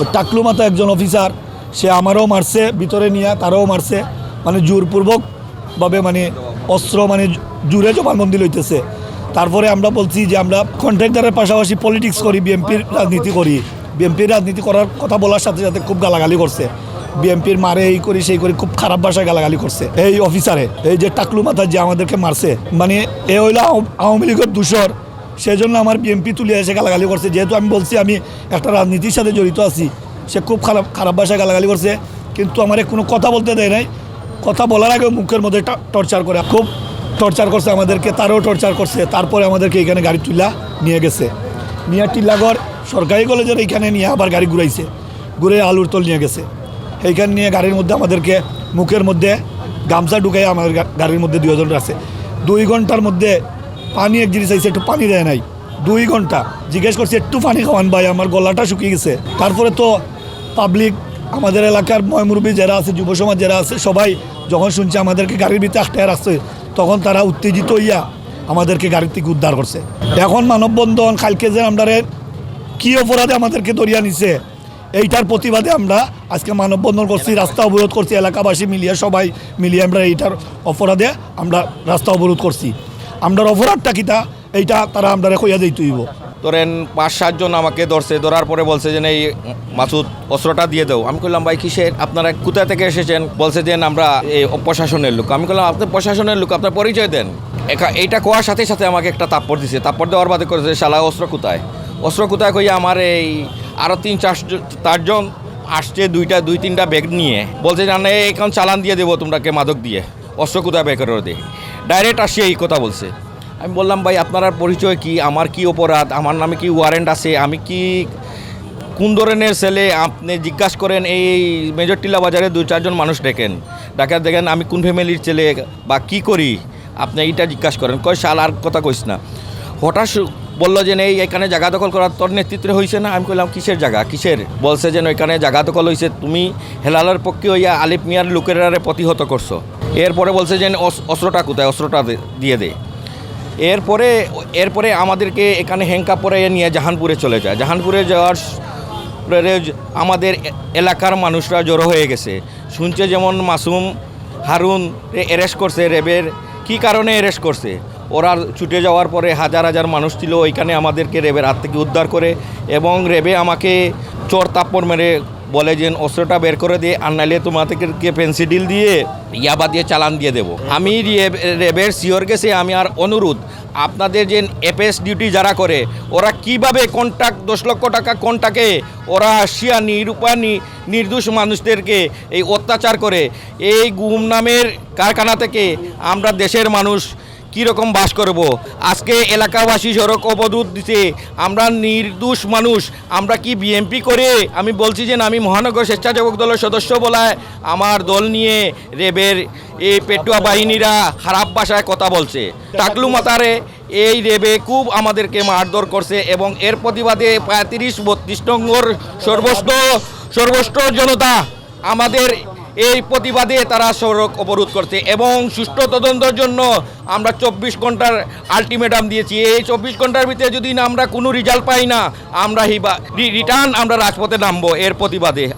তো টাকলু মাথা একজন অফিসার। সে আমারও মারছে, ভিতরে নিয়ে তারও মারছে। মানে জোরপূর্বকভাবে মানে অস্ত্র মানে জুড়ে জবানবন্দি লইতেছে। তারপরে আমরা বলছি যে আমরা কন্ট্রাক্টারের পাশাপাশি পলিটিক্স করি বিএনপির রাজনীতি করি। বিএনপির রাজনীতি করার কথা বলার সাথে সাথে খুব গালাগালি করছে। বিএনপির মারে এই করি, সেই করি, খুব খারাপ ভাষায় গালাগালি করছে। এই অফিসারে, এই যে টাকলু মাথা যে আমাদেরকে মারছে মানে এ হইল আওয়ামী লীগের দূষর। সেই জন্য আমার বিএনপি তুলে এসে গালাগালি করছে। যেহেতু আমি বলছি, আমি একটা রাজনীতির সাথে জড়িত আছি, সে খুব খারাপ খারাপ ভাষায় গালাগালি করছে। কিন্তু আমার কোনো কথা বলতে দেয় নাই। কথা বলার আগে মুখের মধ্যে টর্চার করে। খুব টর্চার করছে আমাদেরকে, তারও টর্চার করছে। তারপরে আমাদেরকে এখানে গাড়ি তুলা নিয়ে গেছে। নিয়ে টিল্লাগড় সরকারি কলেজের এইখানে নিয়ে আবার গাড়ি ঘুরাইছে। ঘুরে আলুর তল নিয়ে গেছে। এইখানে নিয়ে গাড়ির মধ্যে আমাদেরকে মুখের মধ্যে গামছা ঢুকাই আমাদের গাড়ির মধ্যে দুজন আছে। দুই ঘণ্টার মধ্যে পানি এক জিনিস আইছে একটু পানি দেয় নাই। দুই ঘণ্টা। জিজ্ঞেস করছি, একটু পানি খাওয়ান ভাই, আমার গলাটা শুকিয়ে গেছে। তারপরে তো পাবলিক আমাদের এলাকার ময়মুরবী যারা আছে, যুব সমাজ যারা আছে, সবাই যখন শুনছে আমাদেরকে গাড়ির ভিতরে আটটায় রাখছে, তখন তারা উত্তেজিত হইয়া আমাদেরকে গাড়ির থেকে উদ্ধার করছে। এখন মানববন্ধন কালকে যে আমরা কি অপরাধে আমাদেরকে দরিয়া নিছে, এইটার প্রতিবাদে আমরা আজকে মানববন্ধন করছি, রাস্তা অবরোধ করছি, এলাকাবাসী মিলিয়ে, সবাই মিলিয়ে আমরা এইটার অপরাধে আমরা রাস্তা অবরোধ করছি। আমরার অপরাধটা কিতা এইটা তারা আমরা কইয়া দিই তুইব ধরেন পাঁচ সাতজন আমাকে ধরছে, ধরার পরে বলছে যে, এই মাসুদ, অস্ত্রটা দিয়ে দাও। আমি বললাম ভাই, কিসের? আপনারা কোথা থেকে এসেছেন? বলছে যে আমরা এই প্রশাসনের লোক। আমি বললাম আপনি প্রশাসনের লোক, আপনার পরিচয় দেন। এইটা কোয়ার সাথে সাথে আমাকে একটা তাপ্পর দিছে। তাপ্পর দেওয়ার বাদে করেছে শালা, অস্ত্র কোথায়? অস্ত্র কোথায় কইয়া আমার এই আরও তিন, চার চারজন আসছে, দুইটা, দুই, তিনটা ব্যাগ নিয়ে। বলছে যে, না এখন চালান দিয়ে দেবো তোমরাকে মাদক দিয়ে। অস্ত্র কোথায় বের করে ডাইরেক্ট আসছে এই কথা বলছে। আমি বললাম, ভাই, আপনার পরিচয় কি? আমার কি অপরাধ? আমার নামে কি ওয়ারেন্ট আছে? আমি কি কোন ধরনের ছেলে? আপনি জিজ্ঞাসা করেন, এই মেজর টিলা বাজারে দু চারজন মানুষ ডেকেন ডাকা দেখেন, আমি কোন ফ্যামিলির ছেলে বা কি করি? আপনি এইটা জিজ্ঞাসা করেন। কয়, শাল, আর কথা কইস না। হঠাৎ বলল যে, এই, এখানে জায়গা দখল করার তোর নেতৃত্বে হয়েছে না? আমি কইলাম, কিসের জায়গা? কিসের? বলছে যেন এখানে জায়গা দখল হয়েছে তুমি হেলালের পক্ষে হইয়া আলিফ মিয়ার লোকেরারে প্রতিহত করছ। এরপরে বলছে যে অস- অস্ত্রটা কোথায়? অস্ত্রটা দিয়ে দে। এরপরে এরপরে আমাদেরকে এখানে হ্যাংকা পরে নিয়ে জাহানপুরে চলে যায়। জাহানপুরে যাওয়ার আমাদের এলাকার মানুষরা জড়ো হয়ে গেছে। শুনছে যেমন মাসুম হারুন অ্যারেস্ট করছে, রেবের কি কারণে অ্যারেস্ট করছে? ওরা ছুটে যাওয়ার পরে হাজার হাজার মানুষ ছিল, ওইখানে আমাদেরকে রেবের হাত থেকে উদ্ধার করে এবং রেবে আমাকে চোর তাপ্পর মেরে বলে যে, অস্ত্রটা বের করে দিয়ে আর নাইলে তোমাদেরকে পেন্সিডিল দিয়ে ইয়াবা দিয়ে চালান দিয়ে দেবো। আমি রেবের সিওর গেছে, আমি আর অনুরোধ, আপনাদের যে এপএস ডিউটি যারা করে, ওরা কীভাবে কন্টাক্ট, দশ লক্ষ টাকা কন্টাকে ওরা আসিয়া নিরূপা নির্দোষ মানুষদেরকে এই অত্যাচার করে, এই গুম নামের কারখানা থেকে আমরা দেশের মানুষ কীরকম বাস করব? আজকে এলাকাবাসী সড়ক অবরোধ দিতে আমরা নির্দোষ মানুষ। আমরা কি বিএমপি করে? আমি বলছি যে আমি মহানগর স্বেচ্ছাসেবক দলের সদস্য বলায় আমার দল নিয়ে রেবের এই পেটুয়া বাহিনীরা খারাপ ভাষায় কথা বলছে। টাকলু মাতারে এই রেবে খুব আমাদেরকে মারধর করছে এবং এর প্রতিবাদে পঁয়ত্রিশ, বত্রিশ নম্বর সর্বস্ত সর্বস্ত জনতা আমাদের এই প্রতিবাদে তারা সড়ক অবরোধ করছে এবং সুষ্ঠু তদন্তের জন্য আমরা চব্বিশ ঘণ্টার আলটিমেটাম দিয়েছি। এই চব্বিশ ঘণ্টার ভিতরে যদি না আমরা কোনো রেজাল্ট পাই না, আমরা রিটার্ন আমরা রাজপথে নামবো এর প্রতিবাদে।